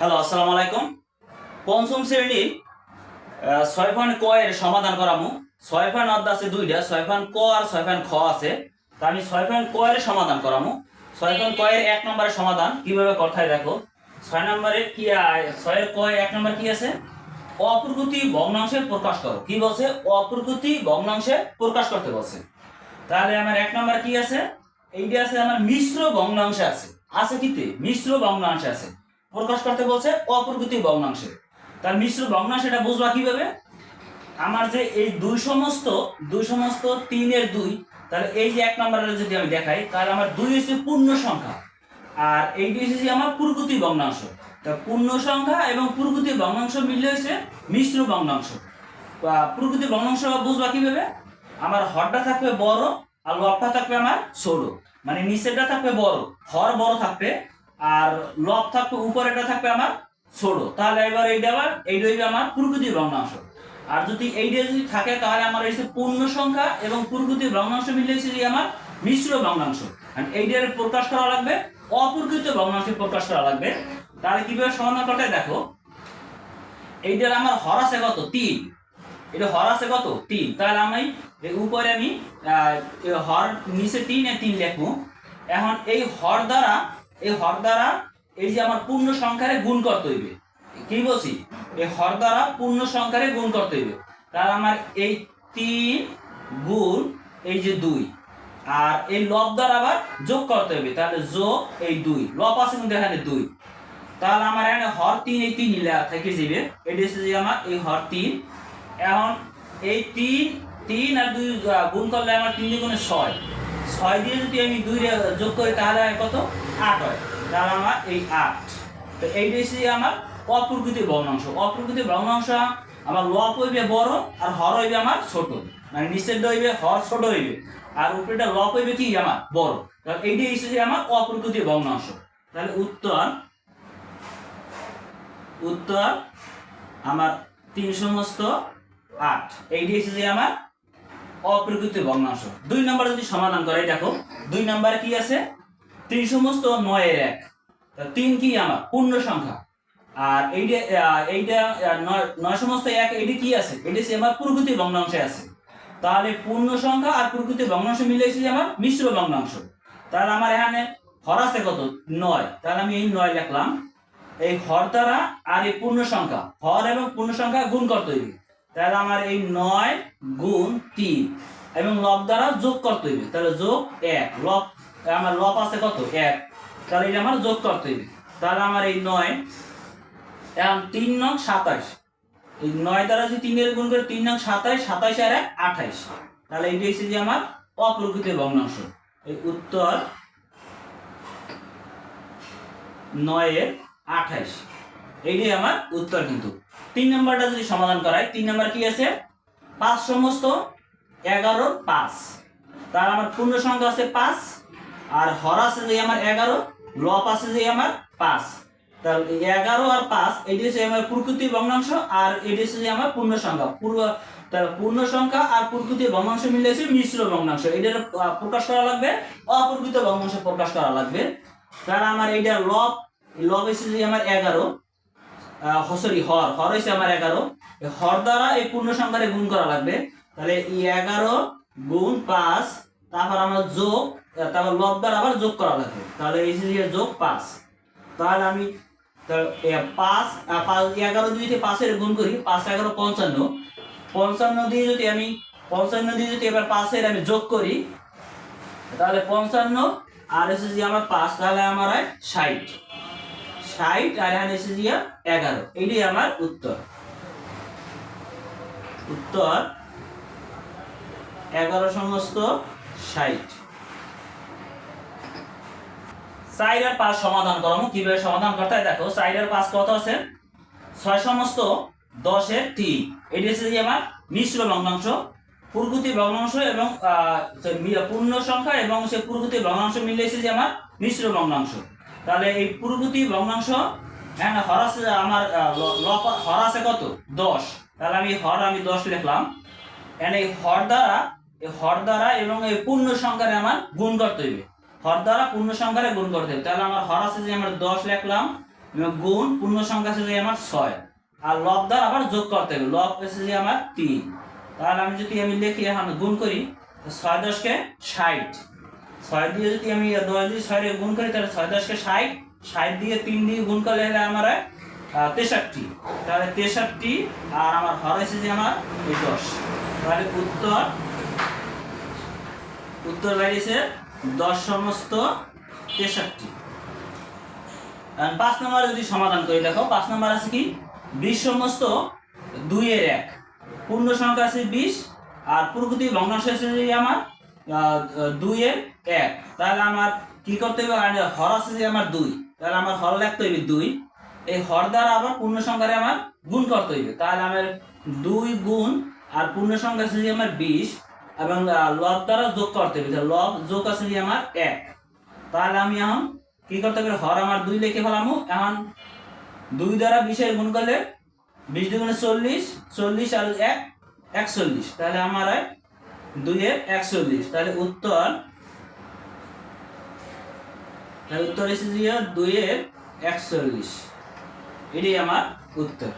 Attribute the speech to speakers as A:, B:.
A: Hello আসসালামু আলাইকুম। পঞ্চম শ্রেণির ছয় পয়েন্ট ক এর সমাধান করামু। ছয় পয়েন্ট অর্ধ আছে দুইটা, ছয় পয়েন্ট ক আর ছয় পয়েন্ট খ আছে। তা আমি ছয় পয়েন্ট ক এর সমাধান করামু। ছয় পয়েন্ট ক এর এক নম্বরের সমাধান, কীভাবে কথায় দেখো। ছয় নম্বরে কি ছয়ের ক এক নম্বর কি আছে? অপ্রকৃতি ভগ্নাংশে প্রকাশ করো। কি বলছে? অপ্রকৃতি ভগ্নাংশে প্রকাশ করতে বলছে। তাহলে আমার এক নম্বর কি আছে? এইটা আছে, আমার মিশ্র ভগ্নাংশে আছে। আছে কিতে? মিশ্র ভগ্নাংশে আছে। প্রকাশ করতে বলছে অপ্রকৃতি ভগ্নাংশে। তার মিশ্র ভগ্নাংশ এটা বুঝবা কীভাবে? আমার যে এই দুই সমস্ত দুই সমস্ত তিনের দুই, তাহলে এই যে এক নম্বরের যদি আমি দেখাই, তাহলে আমার দুই হচ্ছে পূর্ণ সংখ্যা। আর এইটি হচ্ছে যে আমার প্রকৃতি ভগ্নাংশ। তা পূর্ণ সংখ্যা এবং প্রকৃতি ভগ্নাংশ মিললে হচ্ছে মিশ্র ভগ্নাংশ। বা প্রকৃতি ভগ্নাংশ বুঝবা কীভাবে? আমার হরটা থাকবে বড় আর লবটা থাকবে আমার ছোট। মানে নিচেরটা থাকবে বড়। হর বড় থাকবে আর লব থাকবে উপরেরটা থাকবে আমার ছোট তাহলে এবার এইটা আবার, এইটা হইবে আমার প্রকৃতি ভগ্নাংশ। আর যদি এইটা যদি থাকে, তাহলে আমার হচ্ছে পূর্ণ সংখ্যা এবং প্রকৃতি ভগ্নাংশ মিলে যে আমার মিশ্র ভগ্নাংশ। এইটার প্রকাশ করা লাগবে, অপ্রকৃত ভগ্নাংশে প্রকাশ করা লাগবে। তাহলে কীভাবে সমাধান করতে দেখো। এইটার আমার হর আছে কত? তিন। এটা হর আছে কত? তিন। তাহলে আমি উপরে আমি হর নিচে তিন তিন লিখব। এখন এই হর দ্বারা এই হর দ্বারা এই যে আমার পূর্ণ সংখ্যারে গুণ করতে হইবে। কি বলছি? এই হর দ্বারা পূর্ণ সংখ্যারে গুণ করতে হইবে। তাহলে আমার এই তিন গুণ এই যে দুই, আর এই লব দ্বারা আবার যোগ করতে হবে তাহলে যোগ এই দুই, লব আছে কিন্তু এখানে দুই। তাহলে আমার এখানে হর তিন, এই তিন লেখা থেকে যাবে এটা হচ্ছে যে আমার এই হর তিন। এখন এই তিন তিন আর দুই গুণ করলে আমার তিন গুণে ছয়। ছয় দিয়ে যদি আমি দুই যোগ করি, তাহলে কত? আট হয়। তাহলে আমার এই আট। তো এইটা হচ্ছে আমার অপ্রকৃতি ভগ্নাংশ। অপ্রকৃতি ভগ্নাংশ আমার লব হইবে বড় আর হর হইবে আমার ছোট। মানে নিচের হইবে, হর ছোট হইবে। আর উপরেটা লব হইবে কি? আমার বড়। তাহলে হচ্ছে যে আমার অপ্রকৃতি ভগ্নাংশ। তাহলে উত্তর উত্তর আমার তিন সমস্ত আট। এইটি হচ্ছে যে আমার অপ্রকৃত ভগ্নাংশ। দুই নম্বর যদি সমাধান করে দেখো, দুই নম্বরে কি আছে? তিন সমস্ত নয়ের এক। তিন কি আমার? পূর্ণ সংখ্যা। আর এইটা এইটা নয় সমস্ত এক এইটি কি আছে? এটি হচ্ছে আমার প্রকৃতি ভগ্নাংশে আছে। তাহলে পূর্ণ সংখ্যা আর প্রকৃতি ভগ্নাংশ মিলে এসেছে আমার মিশ্র ভগ্নাংশ। তাহলে আমার এখানে হর আছে কত? নয়। তাহলে আমি এই নয় লিখলাম। এই হর দ্বারা আর এই পূর্ণ সংখ্যা। হর এবং পূর্ণ সংখ্যা গুণ করতে হইবে। তাহলে আমার এই নয় গুণ তিন এবং লব দ্বারা যোগ করতে হইবে। তাহলে যোগ এক। লব, আমার লব আছে কত? এক। তাহলে এটা আমার যোগ করতে হইবে। তাহলে আমার এই নয়, এখন তিন নং সাতাশ। এই নয় দ্বারা যদি তিনের গুণ করে, তিন নং সাতাশ সাতাশ আর এক আঠাইশ তাহলে এইটা হচ্ছে যে আমার অপ্রকৃত ভগ্নাংশ। এই উত্তর নয়ের আঠাইশ এইটাই আমার উত্তর কিন্তু। তিন নম্বরটা যদি সমাধান করাই, তিন নম্বর কি আছে? পাঁচ সমস্ত এগারো পাঁচ। তার আমার পূর্ণ সংখ্যা আছে পাঁচ, আর হর আছে যে আমার এগারো লপ আছে যে আমার পাঁচ। তাহলে এগারো আর পাঁচ, এটি হচ্ছে আমার প্রকৃতি ভগ্নাংশ, আর এটি হচ্ছে যে আমার পূর্ণ সংখ্যা। পূর্ব, তাহলে পূর্ণ সংখ্যা আর প্রকৃতি ভগ্নাংশ মিলে হচ্ছে মিশ্র ভগ্নাংশ। এটার প্রকাশ করা লাগবে, অপ্রকৃত ভগ্নাংশ প্রকাশ করা লাগবে। তাহলে আমার এইটা লব লব হচ্ছে যে আমার এগারো সরি হর। হর হয়েছে আমার এগারো। হর দ্বারা এই পূর্ণ সংখ্যারে গুণ করা লাগবে। তাহলে এই এগারো গুণ পাঁচ, তারপর আমার যোগ, তারপর লব দ্বারা আবার যোগ করা লাগবে। তাহলে এই যোগ পাঁচ। তাহলে আমি পাঁচ এগারো দিয়ে যদি পাঁচের গুণ করি। পাঁচ, এগারো, পঞ্চান্ন। পঞ্চান্ন দিয়ে যদি আমি, পঞ্চান্ন দিয়ে যদি এবার পাঁচের আমি যোগ করি, তাহলে পঞ্চান্ন আর এসে যে আমার পাঁচ, তাহলে আমার হয় ষাট। ষাট, আর এখানে এসে যে এগারো। এইটাই আমার উত্তর। উত্তর, এগারো সমস্ত ষাট। চার পাঁচ সমাধান করো। কীভাবে সমাধান করতে হয় দেখো, চার আর পাঁচ কত আছে? ছয় সমস্ত দশের তিন এটি হচ্ছে আমার মিশ্র ভগ্নাংশ প্রকৃতি ভগ্নাংশ এবং পূর্ণ সংখ্যা এবং সে প্রকৃতি ভগ্নাংশ মিলে এসেছে আমার মিশ্র ভগ্নাংশ। তাহলে এই প্রকৃতি ভগ্নাংশ হ্যাঁ হর আছে আমার আহ, ল- ল- হর আছে কত? দশ। তাহলে আমি হর আমি দশ লিখলাম। এন্ড এই হর দ্বারা এই হর দ্বারা এবং এই পূর্ণ সংখ্যারে আমার গুণ করতে হইবে। হর দ্বারা পূর্ণ সংখ্যারে গুণ করতে হবে তাহলে আমার হর আছে যে আমরা দশ লিখলাম এবং গুণ পূর্ণ সংখ্যা আছে যে আমার ছয়। আর লব দ্বারা আবার যোগ করতে হবে লব আছে যে আমার তিন। তাহলে আমি যদি আমি লিখি এখন গুণ করি ছয় দশকে ষাট। ছয় দিয়ে যদি আমি দশ দিয়ে ছয় গুণ করি, তাহলে ছয় দশকে ষাট ষাট দিয়ে তিন দিয়ে গুণ করলে হলে আমার তেষট্টি। তাহলে তেষট্টি আর আমার হর হয়েছে যে আমার এই দশ। তাহলে উত্তর উত্তর বেরিয়েছে দশ সমস্ত তেষট্টি। পাঁচ নম্বরে যদি সমাধান করি, দেখো, পাঁচ নম্বর আছে কি? বিশ সমস্ত দুইয়ের এক। পূর্ণ সংখ্যা আছে বিশ, আর প্রকৃতি ভগ্নাংশ আছে আমার দুইয়ের এক। তাহলে আমার কি করতে হবে হর আছে যে আমার দুই। তাহলে আমার হর লিখতে হইবে দুই। এই হর দ্বারা আবার পূর্ণ সংখ্যারে আমার গুণ করতে হইবে। তাহলে আমার দুই গুণ আর পূর্ণ সংখ্যা আছে যে আমার বিশ এবং লব দ্বারা যোগ করতে হবে লব যোগ আছে যে আমার এক। তাহলে আমি এখন কি করতে হবে হর আমার দুই লিখে ফেলামু। এখন দুই দ্বারা বিশের গুণ করলে বিশ দুগুণে চল্লিশ চল্লিশ আর এক, একচল্লিশ। তাহলে আমার হয় দুইয়ের একচল্লিশ। তাহলে উত্তর তাহলে উত্তর এসে যে দুইয়ের একচল্লিশ। এটাই আমার উত্তর।